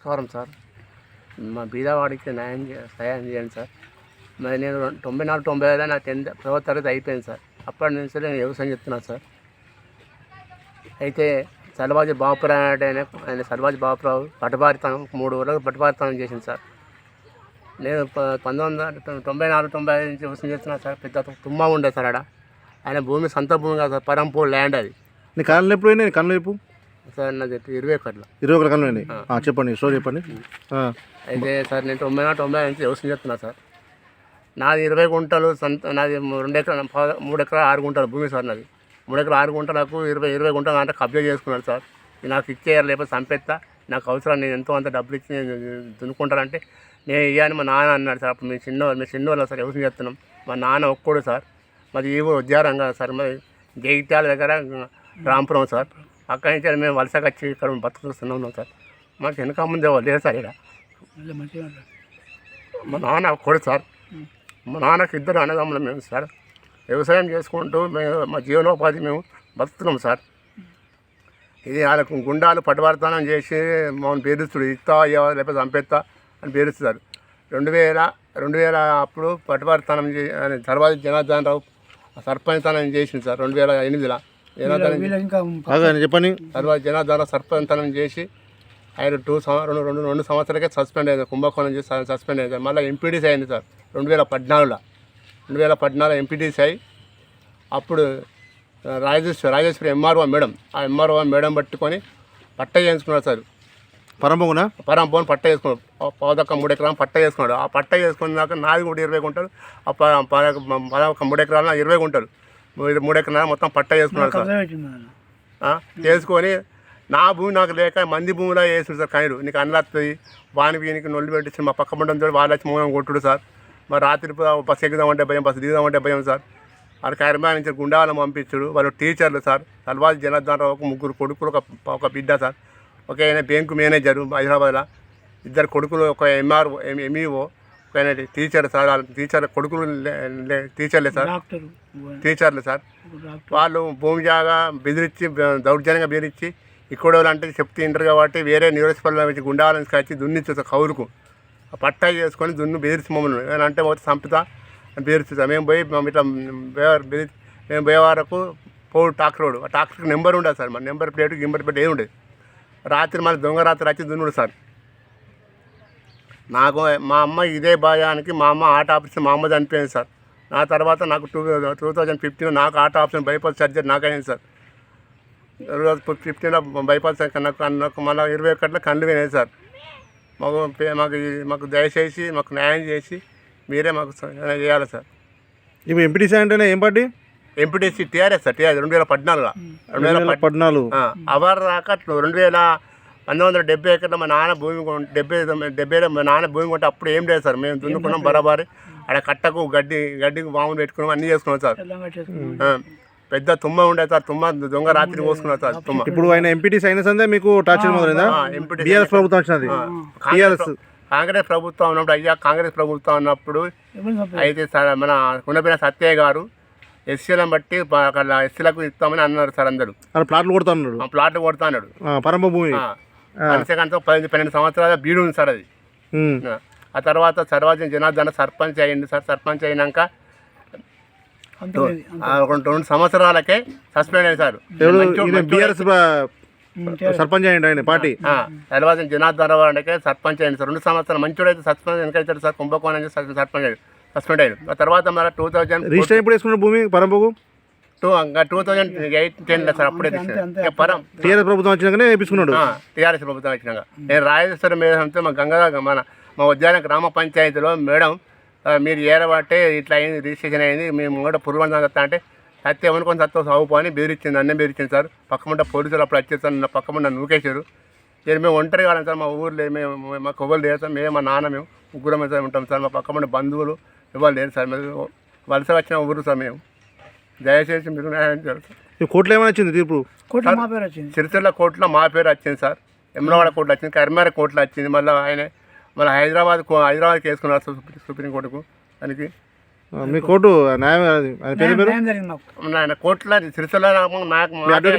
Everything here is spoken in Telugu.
నమస్కారం సార్. మా బీదవాడికి న్యాయం సహాయం చేయండి సార్. మరి నేను తొంభై నాలుగు తొంభై ఐదు నా టెన్త్ పదవ తరగతి అయిపోయింది సార్. అప్పటి నుంచి నేను వ్యవసాయం చెప్తున్నాను సార్. అయితే సలవాజీ బాపురావు అంటే ఆయన ఆయన సలవాజీ బాపురావు పటభారితనం మూడు ఊళ్ళకు పటభారితనం చేసింది సార్. నేను ప- పంతొమ్మిది వందల తొంభై నాలుగు తొంభై ఐదు నుంచి వ్యవసాయం చేస్తున్నాను సార్. పెద్ద తుమ్మ ఉండే సార్ ఆడ. ఆయన భూమి సొంత భూమి కాదు సార్. పరంపూర్ ల్యాండ్ అది. నీ కళ్ళు ఎప్పుడు నేను కళ్ళు ఎప్పుడు సార్ నాది ఇరవై ఒకటిలో ఇరవై ఒకటి చెప్పండి స్టోరీ చెప్పండి. ఆ, అయితే సార్ నేను తొంభై నాలుగు తొంభై ఐదు నుంచి వ్యవసాయం చేస్తున్నా సార్. నాది ఇరవై గుంటలు సొంత నాది రెండు ఎకరాలు ప- మూడు ఎకరాలు ఆరు గుంటలు భూమి సార్ నాది. మూడు ఎకరాలు ఆరు గుంటలకు ఇరవై ఇరవై గుంటలు అంటే కబ్జా చేసుకున్నాడు సార్. ఇది నాకు ఇచ్చేయాలి లేకపోతే సంపెత్తా నాకు అవసరం నేను ఎంతో అంత డబ్బులు ఇచ్చి నేను దున్నుకుంటానంటే నేను ఇవ్వని మా నాన్న అన్నాడు సార్. అప్పుడు మేము చిన్న మేము చిన్నవాళ్ళు సార్ వ్యవసాయం చేస్తున్నాం. మా నాన్న ఒక్కడు సార్. మాది ఈ ఊరు ఉద్యారం కాదు సార్ మరి జగిత్యాల దగ్గర రాంపురం సార్. అక్కడి నుంచి మేము వలసగా వచ్చి ఇక్కడ బతుకుతున్నాం సార్. మాకు వెనక ముందే వాళ్ళు లేదు సార్ ఇక్కడ. మా నాన్న కొడు సార్. మా నాన్నకి ఇద్దరు అన్నదమ్ములు మేము సార్. వ్యవసాయం చేసుకుంటూ మేము మా జీవనోపాధి మేము బతుకుతున్నాం సార్. ఇది వాళ్ళకు గుండాలు పట్టుబడతానం చేసి మమ్మల్ని బెదిరిస్తుడు. ఇస్తా అయ్యా లేకపోతే చంపేస్తా అని బెదిరిస్తారు. రెండు వేల రెండు వేల అప్పుడు పట్టుబడతానం చే తర్వాత జనార్దన్ రావు సర్పంచ్ చేసింది సార్ రెండు వేల ఎనిమిదిలో. జనార్దన్ చెప్పండి తర్వాత జనార్దన సర్పంచనం చేసి ఆయన టూ రెండు రెండు రెండు సంవత్సరాలకే సస్పెండ్ అయింది. కుంభకోణం చేసి సస్పెండ్ అయింది. మళ్ళీ ఎంపీడీసీ అయింది సార్. రెండు వేల పద్నాలుగులో. రెండు వేల పద్నాలుగు ఎంపీడీసీ అయి అప్పుడు రాజేశ్వరి రాజేశ్వరి ఎంఆర్ఓ మేడం ఆ ఎంఆర్ఓ మేడం పట్టుకొని పట్ట చేయించుకున్నారు సార్. పరంపగునా పరంపోని పట్ట వేసుకున్నాడు పదొక్క మూడు ఎకరాలు పట్ట వేసుకున్నాడు ఆ పట్ట వేసుకున్నాక నాది కూడా ఇరవై గుంటలు ఆ పదొక్క మూడు ఎకరాలు ఇరవై గుంటలు. మూడు మొత్తం పట్ట వేసుకున్నాడు సార్. చేసుకొని నా భూమి నాకు లేక మంది భూమిలో వేసుడు సార్ కైరు నీకు అన్నస్తుంది వానికి వీనికి నొల్లు పెట్టించి మా పక్క పంట వాళ్ళు వచ్చి మూలం కొట్టుడు సార్. మరి రాత్రి బస్సు ఎక్కుదామంటే భయం బస్సు దిగుదామంటే భయం సార్. వాళ్ళ కైరమా నుంచి గుండాలను పంపించుడు వాళ్ళు టీచర్లు సార్. సల్వాజీ జనార్దన్ రావు ఒక ముగ్గురు కొడుకులు ఒక ఒక బిడ్డ సార్. ఒక ఆయన బ్యాంకు మేనేజరు హైదరాబాద్లో. ఇద్దరు కొడుకులు ఒక ఎంఆర్ఓ ఎంఈఓ. ఆయన టీచర్ సార్ వాళ్ళ టీచర్ కొడుకులు టీచర్లే సార్. టీచర్లు సార్. వాళ్ళు భూమి జాగా బెదిరించి దౌర్జన్యంగా బెదిరించి ఇక్కడ వాళ్ళు అంటే చెప్తే ఇంటారు కాబట్టి వేరే నియోజకవర్గం నుంచి గుండాలను వచ్చి దున్నిచ్చు కౌలుకు. పట్టా చేసుకొని దున్ను బెదిరించి మమ్మల్ని. అంటే పోతే చంపుతా అని బెదిరిస్తా మేము పోయి ఇట్లా బెదిరి మేము పోయే వరకు పోడు ట్రాక్టర్ రోడ్. ఆ ట్రాక్టర్కి నెంబర్ ఉండదు సార్. మన నెంబర్ ప్లేట్ గింబర్ ప్లేట్ ఏమి ఉండేది రాత్రి మన దొంగ రాత్రి వచ్చి దున్నుడు సార్. నాకు మా అమ్మ ఇదే భయానికి మా అమ్మ ఆట ఆపరేషన్ మా అమ్మ చనిపోయింది సార్. నా తర్వాత నాకు టూ టూ థౌజండ్ ఫిఫ్టీన్ నాకు ఆట ఆపరేషన్ బైపాస్ సర్జరీ నాకైంది సార్. ఫిఫ్టీన్లో బైపాస్ నాకు మళ్ళీ ఇరవై ఒకటిలో కళ్ళు పోయినాయి సార్. మాకు మాకు మాకు దయచేసి మాకు న్యాయం చేసి మీరే మాకు చేయాలి సార్. ఇప్పుడు ఎంపీటీసీ అంటేనే ఏం party? MPTC TRS sir TRS రెండు వేల పద్నాలుగులో. రెండు వేల పద్- పద్నాలుగు. అవర్ అట్లా రెండు వేల పంతొమ్మిది వందల డెబ్బై ఎకర్లో మా నాన్న భూమి డెబ్బై డెబ్బైలో మా నాన్న భూమి కొంటే అప్పుడు ఏం లేదు సార్. మేము దున్నుకున్నాం బరాబరి. ఆడ కట్టకు గడ్డి గడ్డికి వాములు పెట్టుకున్నాం అన్నీ చేసుకున్నాం సార్. ఆ, పెద్ద తుమ్మ ఉండే సార్. తుమ్మ దొంగ రాత్రి పోసుకున్నారు సార్ తుమ్మ. ఇప్పుడు ఆయన ఎంపీటీసీ అయిన సందే మీకు టార్చర్ మొదలైందా? బీఆర్ఎస్ ప్రభుత్వం వచ్చినది. కాంగ్రెస్ ప్ర- కాంగ్రెస్ ప్రభుత్వం ఉన్నప్పుడు అయ్యా కాంగ్రెస్ ప్రభుత్వం ఉన్నప్పుడు అయితే సార్ మన ఉండపోయిన సత్యయ్య గారు ఎస్సీలను బట్టి అక్కడ ఎస్సీలకు ఇస్తామని అన్నారు సార్ అందరూ. అక్కడ ప్లాట్లు కొడతా ప్లాట్లు కొడతా అన్నాడు. ఆ, పరంప భూమి. కనీసం పది పన్నెండు సంవత్సరాల బీడు ఉంది సార్ అది. ఆ, తర్వాత సర్వాజన్ జనార్దన సర్పంచ్ అయ్యింది సార్ సర్పంచ్ అయినాక ఆ, రెండు రెండు సంవత్సరాలకే సస్పెండ్ మంచోడే- బీఆర్ఎస్ సర్పంచ్ అయ్యండి ఆయన పార్టీ. ఆ, సర్వాజన్ జనార్దన రావు అంటే సర్పంచ్ అయింది సార్. రెండు సంవత్సరాలు మంచోడైతే సస్పెండ్ వెనకాల సార్ కుంభకోణం సర్పంచ్ అయ్యాడు. సస్పెండ్ అయ్యాడు. ఆ తర్వాత మళ్ళీ టూ థౌజండ్ రిజిస్టర్ ఎప్పుడు వేసుకున్నారు భూమి పరంపకు టూ ఇంకా టూ థౌజండ్ ఎయిట్ టెన్లో సార్ అప్పుడే పరం టీఆర్ఎస్ ప్రభుత్వం వచ్చినాకనే వేపించుకున్నాడు టీఆర్ఎస్ ప్రభుత్వం వచ్చినాక. నేను రాజేశ్వర మేడంతో మా గంగా మన మా ఉద్యాన గ్రామ పంచాయతీలో మేడం మీరు ఏరబట్టే ఇట్లా అయింది రిజిస్ట్రేషన్ అయింది మేము కూడా పురుగు చెప్తా అంటే సత్యం అనుకొని సత్వం సాగుపో అని బెదిరించింది అన్నం బెదిరించింది సార్. పక్కముంట పోలీసులు అప్పుడు వచ్చేసారు నా పక్కముంట నూకేశారు. నేను మేము ఒంటరి కాలం సార్ మా ఊర్లో మేము మా కొవ్వలు లేదు సార్ మేము మా నాన్న మేము ముగ్గురం సార్ ఉంటాం సార్ మా పక్కముంట బంధువులు ఇవ్వాలి లేదు సార్ మేము వలస వచ్చిన ఊరు సార్ మేము. దయచేసి మీరు న్యాయం చేయాలి సార్. ఈ కోర్టులో ఏమైనా వచ్చింది తీర్పు? కోట్ల మా పేరు వచ్చింది. సిరిసిల్ల కోర్టులో మా పేరు వచ్చింది సార్. ఎమ్రవాడ కోర్టులో వచ్చింది కరీంనగర్ కోర్టులో వచ్చింది మళ్ళీ ఆయన మళ్ళీ హైదరాబాద్ కో- హైదరాబాద్కి వేసుకున్నారు సుప్రీం సుప్రీం కోర్టుకు. దానికి మీ కోర్టు న్యాయం అది. ఆయన పేరు పేరు? న్యాయం జరిగింది మాకు. ఆయన కోర్టులో సిరిసిల్ల నాకు